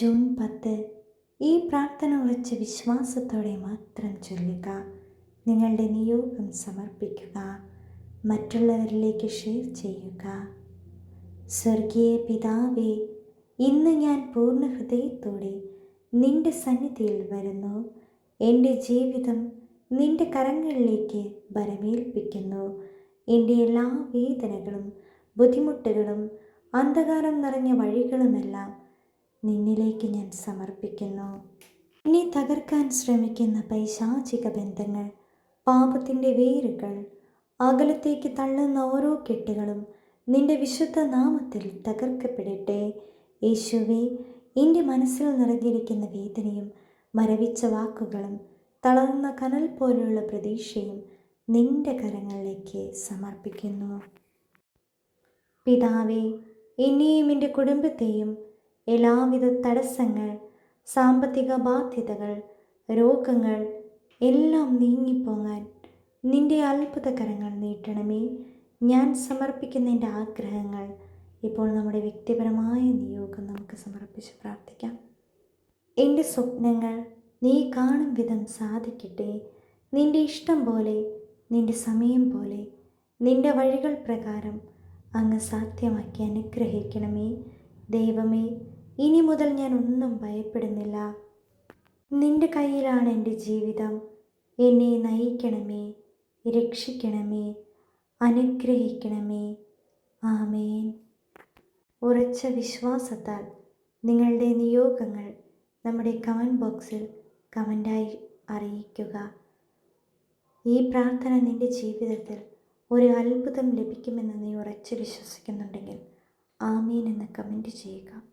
June പത്ത് ഈ പ്രാർത്ഥന ഉറച്ച വിശ്വാസത്തോടെ മാത്രം ചൊല്ലുക. നിങ്ങളുടെ നിയോഗം സമർപ്പിക്കുക. മറ്റുള്ളവരിലേക്ക് ഷെയർ ചെയ്യുക. സ്വർഗീയ പിതാവേ ഇന്ന് ഞാൻ പൂർണ ഹൃദയത്തോടെ നിന്റെ സന്നിധിയിൽ വരുന്നു. എന്റെ ജീവിതം നിന്റെ കരങ്ങളിലേക്ക് വരമേൽപ്പിക്കുന്നു എന്റെ എല്ലാ വേദനകളും ബുദ്ധിമുട്ടുകളും അന്ധകാരം നിറഞ്ഞ വഴികളുമെല്ലാം നിന്നിലേക്ക് ഞാൻ സമർപ്പിക്കുന്നു. എന്നെ തകർക്കാൻ ശ്രമിക്കുന്ന പൈശാചിക ബന്ധങ്ങൾ പാപത്തിന്റെ വേരുകൾ അകലത്തേക്ക് തള്ളുന്ന ഓരോ കെട്ടുകളും നിന്റെ വിശുദ്ധ നാമത്തിൽ തകർക്കപ്പെടട്ടെ. യേശുവെ എന്റെ മനസ്സിൽ നിറഞ്ഞിരിക്കുന്ന വേദനയും മരവിച്ച വാക്കുകളും തളർന്ന കനൽ പോലുള്ള പ്രതീക്ഷയും നിന്റെ കരങ്ങളിലേക്ക് സമർപ്പിക്കുന്നു. പിതാവേ എന്നെയും എന്റെ കുടുംബത്തെയും എല്ലാവിധ തടസ്സങ്ങൾ സാമ്പത്തിക ബാധ്യതകൾ രോഗങ്ങൾ എല്ലാം നീങ്ങിപ്പോകാൻ നിന്റെ അത്ഭുതകരങ്ങൾ നീട്ടണമേ. ഞാൻ സമർപ്പിക്കുന്ന എന്റെ ആഗ്രഹങ്ങൾ ഇപ്പോൾ നമ്മുടെ വ്യക്തിപരമായ നിയോഗം നമുക്ക് സമർപ്പിച്ച് പ്രാർത്ഥിക്കാം. എന്റെ സ്വപ്നങ്ങൾ നീ കാണും വിധം സാധിക്കട്ടെ. നിന്റെ ഇഷ്ടം പോലെ നിന്റെ സമയം പോലെ നിന്റെ വഴികൾ പ്രകാരം അങ്ങ് സാധ്യമാക്കി അനുഗ്രഹിക്കണമേ. ദൈവമേ ഇനി മുതൽ ഞാൻ ഒന്നും ഭയപ്പെടുന്നില്ല. നിന്റെ കയ്യിലാണ് എന്റെ ജീവിതം. എന്നെ നയിക്കണമേ രക്ഷിക്കണമേ അനുഗ്രഹിക്കണമേ. ആമേൻ. ഉറച്ച വിശ്വാസത്താൽ നിങ്ങളുടെ നിയോഗങ്ങൾ നമ്മുടെ കമന്റ് ബോക്സിൽ കമന്റായി അറിയിക്കുക. ഈ പ്രാർത്ഥന നിന്റെ ജീവിതത്തിൽ ഒരു അത്ഭുതം ലഭിക്കുമെന്ന് നീ ഉറച്ച് വിശ്വസിക്കുന്നുണ്ടെങ്കിൽ ആമീൻ എന്ന് കമന്റ് ചെയ്യുക.